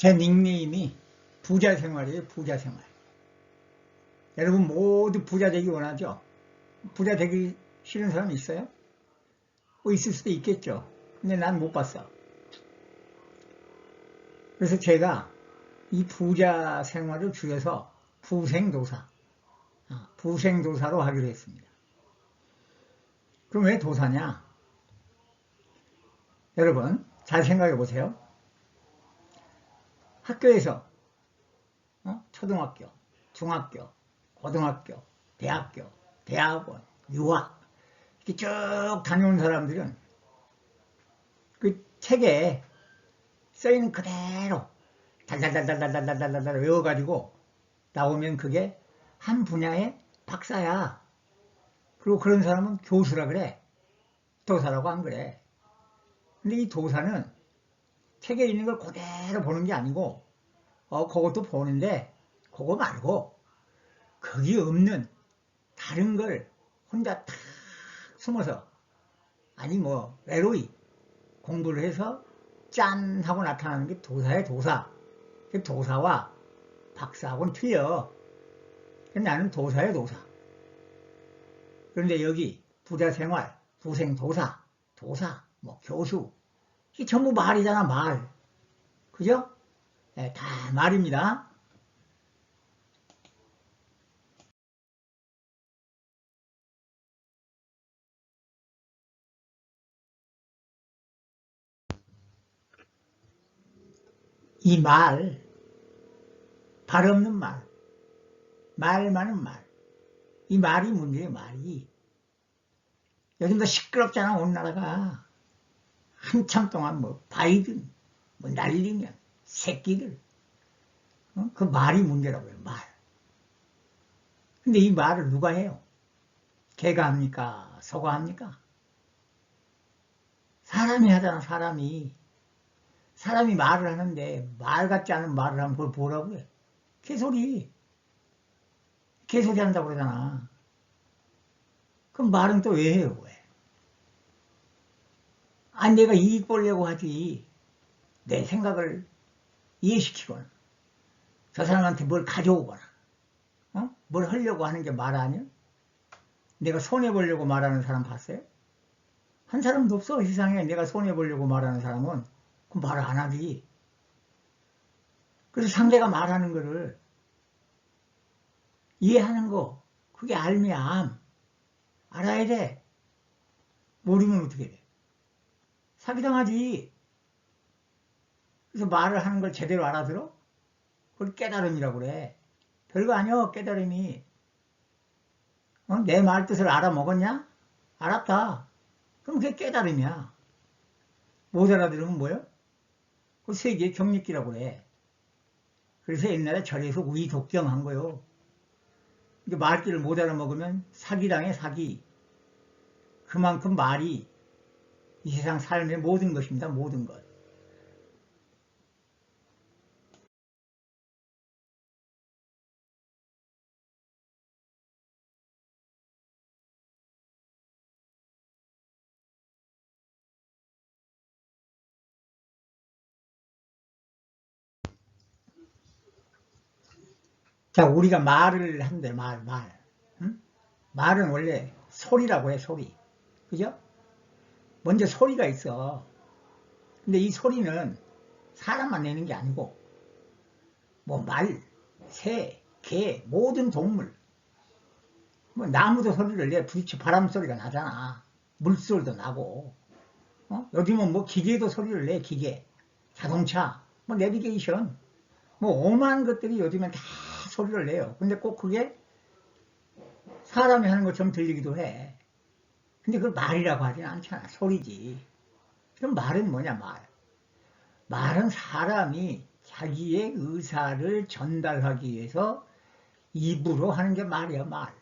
제 닉네임이 부자 생활이에요, 부자 생활. 여러분 모두 부자 되기 원하죠? 부자 되기 싫은 사람 있어요? 뭐 있을 수도 있겠죠. 근데 난 못 봤어. 그래서 제가 이 부자 생활을 줄여서 부생도사, 아, 부생도사로 하기로 했습니다. 그럼 왜 도사냐? 여러분, 잘 생각해 보세요. 학교에서, 어? 초등학교, 중학교, 고등학교, 대학교, 대학원, 유학, 이렇게 쭉 다녀온 사람들은 그 책에 써있는 그대로 달달달달달달달달 외워가지고 나오면 그게 한 분야의 박사야. 그리고 그런 사람은 교수라 그래. 도사라고 안 그래. 근데 이 도사는 책에 있는 걸 그대로 보는 게 아니고 어 그것도 보는데 그거 말고 거기 없는 다른 걸 혼자 탁 숨어서 아니 뭐 외로이 공부를 해서 짠 하고 나타나는 게 도사의 도사. 그 도사와 박사하고는 틀려. 나는 도사의 도사. 그런데 여기 부자생활, 부생도사, 도사, 뭐 교수 이게 전부 말이잖아 말 그죠? 네, 다 말입니다 이 말, 발 없는 말, 말 많은 말, 이 말이 문제예요, 말이. 요즘도 시끄럽잖아, 온 나라가. 한참 동안 뭐, 바이든, 뭐, 날리면, 새끼들. 어? 그 말이 문제라고요, 말. 근데 이 말을 누가 해요? 개가 합니까? 소가 합니까? 사람이 하잖아, 사람이. 사람이 말을 하는데 말 같지 않은 말을 하면 그걸 뭐라고 해? 개소리. 개소리 한다고 그러잖아. 그럼 말은 또 왜 해요, 왜? 아니, 내가 이익 보려고 하지. 내 생각을 이해시키거나, 저 사람한테 뭘 가져오거나, 어? 뭘 하려고 하는 게 말 아니야? 내가 손해보려고 말하는 사람 봤어요? 한 사람도 없어, 세상에. 내가 손해보려고 말하는 사람은. 그럼 말안 하지. 그래서 상대가 말하는 거를 이해하는 거, 그게 알면 알아야 돼. 모르면 어떻게 돼? 사기당하지. 그래서 말을 하는 걸 제대로 알아들어? 그걸 깨달음이라고 그래. 별거 아니야, 깨달음이. 어? 내 말 뜻을 알아먹었냐? 알았다. 그럼 그게 깨달음이야. 못 알아들으면 뭐야? 그 세계 경력기라고 그래. 그래서 옛날에 절에서 우이 독경한 거요. 말귀를 못 알아먹으면 사기당해 사기. 그만큼 말이 이 세상 삶의 모든 것입니다. 모든 것. 자, 우리가 말을 한대, 말, 말. 응? 말은 원래 소리라고 해, 소리. 그죠? 먼저 소리가 있어. 근데 이 소리는 사람만 내는 게 아니고, 뭐 말, 새, 개, 모든 동물. 뭐 나무도 소리를 내, 부딪혀 바람 소리가 나잖아. 물소리도 나고. 어? 요즘은 뭐 기계도 소리를 내, 기계. 자동차, 뭐 내비게이션. 뭐 오만 것들이 요즘엔 다 소리를 내요. 근데 꼭 그게 사람이 하는 것처럼 들리기도 해. 근데 그걸 말이라고 하진 않잖아. 소리지. 그럼 말은 뭐냐, 말. 말은 사람이 자기의 의사를 전달하기 위해서 입으로 하는 게 말이야, 말.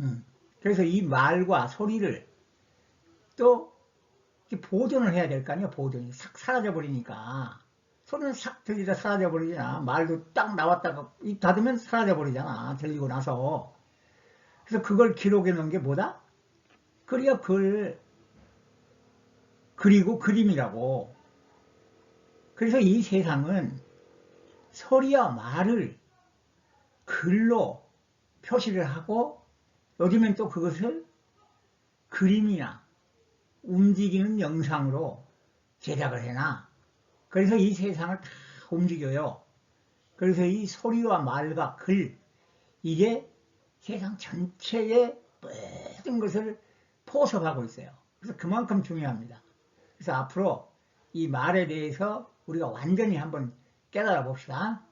음. 그래서 이 말과 소리를 또 보존을 해야 될 거 아니야, 보존이. 싹 사라져버리니까. 소리는 싹 들리다 사라져버리잖아. 말도 딱 나왔다가 입 닫으면 사라져버리잖아. 들리고 나서. 그래서 그걸 기록해 놓은 게 뭐다? 그래야 글, 그리고 그림이라고. 그래서 이 세상은 소리와 말을 글로 표시를 하고 요즘엔 또 그것을 그림이나 움직이는 영상으로 제작을 해놔. 그래서 이 세상을 다 움직여요. 그래서 이 소리와 말과 글, 이게 세상 전체의 모든 것을 포섭하고 있어요. 그래서 그만큼 중요합니다. 그래서 앞으로 이 말에 대해서 우리가 완전히 한번 깨달아 봅시다.